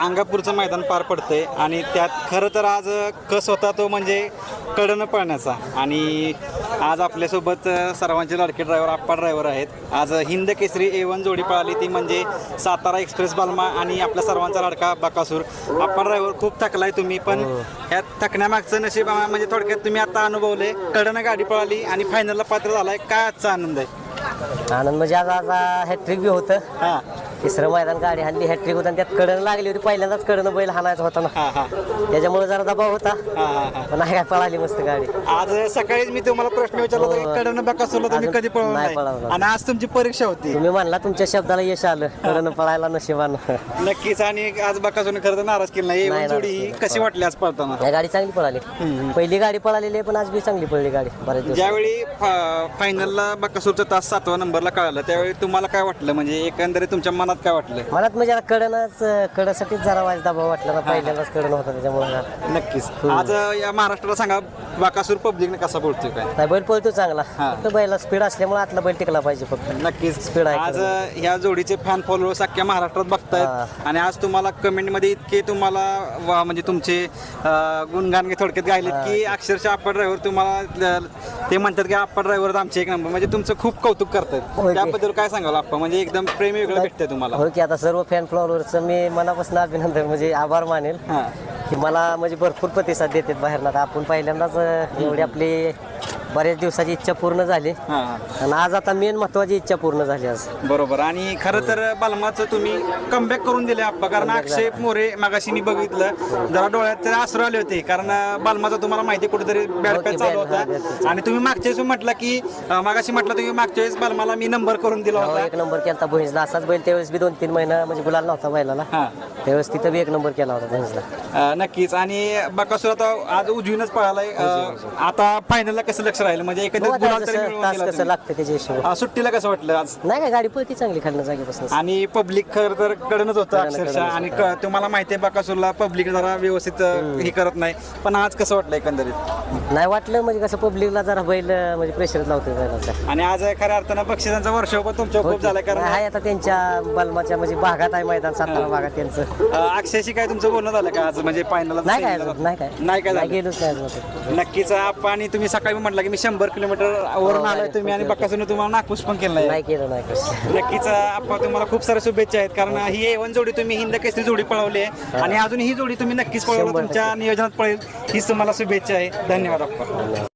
अंगापूरचं मैदान पार पडतंय आणि त्यात खरं तर आज कस होता तो म्हणजे कडनं पळण्याचा. आणि आज आपल्यासोबत सर्वांचे लाडके ड्रायव्हर आप्पा ड्रायव्हर आहेत. आज हिंद केसरी ए वन जोडी पळाली. ती म्हणजे सातारा एक्सप्रेस बालमा आणि आपल्या सर्वांचा लाडका बकासूर. आप्पा ड्रायव्हर खूप थकलाय तुम्ही पण ह्या थकण्यामागचं नशीब म्हणजे थोडक्यात तुम्ही आता अनुभवले कडनं गाडी पळाली आणि फायनलला पात्र झालाय. काय आजचा आनंद आहे? आनंद म्हणजे आज आज हॅट्रिक बी होतं. हां. तिसरं मैदान गाडी हल्ली हॅट्रिक होतं आणि त्यात कडन लागली होती. पहिल्यांदाच कडनं बैल हाणायचा होता ना. हां हां. त्याच्यामुळे जरा दबाव होता. हां हां हां. पण नाही काय पळाली मस्त गाडी. आज सकाळीच मी तुम्हाला प्रश्न विचारला होता की कडनं तुम्ही अजून कधी पळवलं नाही नाही. पळवलं. आणि आज तुमची परीक्षा होती. तुम्ही म्हणला तुमच्या शब्दाला यश आलं. कडनं पळायला नशिबानं. नक्कीच आणि आज बकासूरने खरं तर नाराज केलं नाही. जोडी ही केलं. कशी वाटली आज पळताना? या गाडी चांगली पळाली. पहिली गाडी पळालेली आहे पण आज बी चांगली पळली गाडी. बरेच दिवस. ज्यावेळी फा- फायनलला बकासूरचा तास सातवा नंबरला कळाला त्यावेळी तुम्हाला काय वाटलं? म्हणजे एकंदरीत तुमच्या मनात काय वाटलं मनात म्हणजे आता कडनच कडसाठीच जरा वाज दबाव वाटला ना पहिल्यांदाच कडन होता त्याच्यामुळे. नक्कीच. आज या महाराष्ट्राला सांगा बकासूर पब्लिकने कसा बोलतोय काय? बैल पळतो चांगला. फक्त बैला स्पीड असल्यामुळे आतला बैल टिकला पाहिजे फक्त. नक्कीच. Speed आहे आज ह्या जोडीचे फॅन फॉलोअर्स अख्ख्या महाराष्ट्रात बघतायत. आणि आज तुम्हाला कमेंटमध्ये इतके तुम्हाला वा- म्हणजे तुमचे गुणगान थोडक्यात गायलेत की अक्षरशः आप्पा ड्रायव्हर तुम्हाला ते म्हणतात की आप्पा ड्रायव्हर आमचे एक नंबर म्हणजे तुमचं खूप कौतुक करतात. होय की. त्याबद्दल काय सांगाल आप्पा? म्हणजे एकदम प्रेम वेगळं भेटतंय तुम्हाला. हो की आता सर्व फॅन फ्लॉवरचं मी मनापासून अभिनंदन म्हणजे आभार मानेल. हां. की मला म्हणजे भरपूर प्रतिसाद देतात बाहेर आता आपण पहिल्यांदाच अं, एवढी आपली बऱ्याच दिवसाची इच्छा पूर्ण झाली. हां. आणि आज आता मेन महत्वाची इच्छा पूर्ण झाली आज. बरोबर. आणि खरं तर बालमाचं तुम्ही कमबॅक करून दिले आप्पा कारण अक्षय मोरे मागाशी मी बघितलं. जरा डोळ्यात तरी आसरू आले होते. कारण बालमाचा तुम्हाला माहिती आहे कुठेतरी बॅड की, पॅच चालू bad- हा, bad होता आणि तुम्ही मागच्या वेळेस म्हटलं की अं, मागाशी म्हटलं तुम्ही मागच्या वेळेस बालमाला मी नंबर करून दिला हो, होता. एक नंबर केला भुईंजला असाच बैल त्यावेळेस बी दोन तीन महिना म्हणजे गुलाल नव्हता बैलाला. हां. त्यावेळेस तिथं बी एक नंबर केला होता अं, नक्कीच. आणि बकासूर आता आज उजवीनच पळालाय. अं, आता फायनलला कसं लक्ष राहील? म्हणजे एकंदरीत आता गुलाल तरी जसं मिळवून तास दिला कसं तुम्ही. लागतं त्याच्या हिशोब अं, सुट्टीला कसं वाटलं आज? नाही काय गाडी पळती चांगली खालनं जागेपासून. आणि पब्लिक खर तर कडनच होतं अक्षरशः. आणि क- तुम्हाला माहिती आहे बकासूरला पब्लिक जरा व्यवस्थित अं, हे करत नाही. पण आज कसं वाटलं एकंदरीत? नाही वाटलं म्हणजे कसं पब्लिकला जरा बैल म्हणजे प्रेशर लावतो बैलाचा. आणि आज खऱ्या अर्थानं बक्षिसांचा वर्षाव पण तुमच्या खूप झाला कारण आहे आता त्यांच्या बलमाच्या म्हणजे भागात आहे मैदान सातारा भागात त्यांचं. अं, अक्षयशी काय तुमचं बोलणं झालं का आज? म्हणजे फायनल नाही काय अजून नाही काय. नाही काय नाही झालं? गेलोच नाही अजून नक्कीच आपण आणि तुम्ही सकाळी म्हटलं की मी शंभर किलोमीटर वरून आलोय तुम्ही आणि बक्कासून तुम्हाला नागपूस पण केलं नाही केलं नाही कसं नक्कीच आपण तुम्हाला खूप साऱ्या शुभेच्छा आहेत. कारण ही. एवन जोडी तुम्ही हिंद केसरी जोडी पळवली आहे. आणि अजून ही जोडी तुम्ही नक्कीच पळवलं तुमच्या नियोजनात पळेल हीच तुम्हाला शुभेच्छा आहे. धन्यवाद. आपण